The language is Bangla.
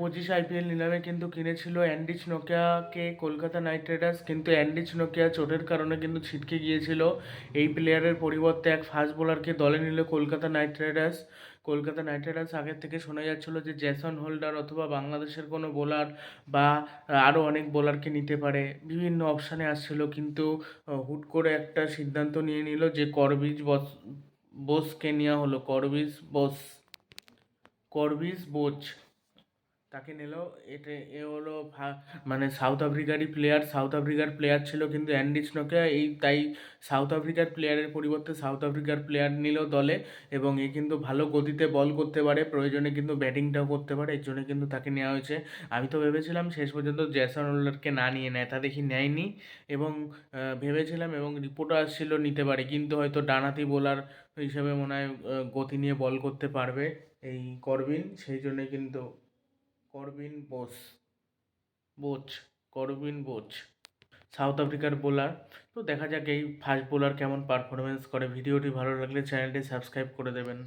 পঁচিশ আইপিএল নিলামে কিন্তু কিনেছিল অ্যান্ডিচ নোকিয়াকে কলকাতা নাইট রাইডার্স। কিন্তু অ্যান্ডিচ নোকিয়া চোটের কারণে কিন্তু ছিটকে গিয়েছিল। এই প্লেয়ারের পরিবর্তে এক ফাস্ট বোলারকে দলে নিল Kolkata Knight Riders. Kolkata Knight Riders আগের থেকে শোনা যাচ্ছিল যে জ্যাসন হোল্ডার অথবা বাংলাদেশের কোনো বোলার বা আরও অনেক বোলারকে নিতে পারে। বিভিন্ন অপশানে আসছিল কিন্তু হুট করে একটা সিদ্ধান্ত নিয়ে নিল যে করবিজ বস, বোসকে নেওয়া হলো। করবিজ বোস, করবিজ বোচ। তাকে নিল। এটা এ হলো মানে সাউথ আফ্রিকারই প্লেয়ার সাউথ আফ্রিকার প্লেয়ার ছিল কিন্তু অ্যান্ডিচ নোকিয়া এই তাই সাউথ আফ্রিকার প্লেয়ারের পরিবর্তে সাউথ আফ্রিকার প্লেয়ার নিল দলে এবং এ কিন্তু ভালো গতিতে বল করতে পারে, প্রয়োজনে কিন্তু ব্যাটিংটাও করতে পারে, এর জন্য কিন্তু তাকে নেওয়া হয়েছে। আমি তো ভেবেছিলাম শেষ পর্যন্ত জ্যাসন হোল্ডারকে না নিয়ে নেয়, তা দেখি নেয়নি এবং ভেবেছিলাম এবং রিপোর্টও আসছিল নিতে পারে, কিন্তু হয়তো ডানাতি বোলার হিসেবে মনে হয় গতি নিয়ে বল করতে পারবে এই করবিন, সেই জন্য কিন্তু Corbin Bosch Bosch Corbin Bosch South আফ্রিকার বোলার তো দেখা যাক এই ফাস্ট বোলার কেমন পারফরমেন্স করে। ভিডিওটি ভালো লাগলে চ্যানেলটি সাবস্ক্রাইব করে দেবেন।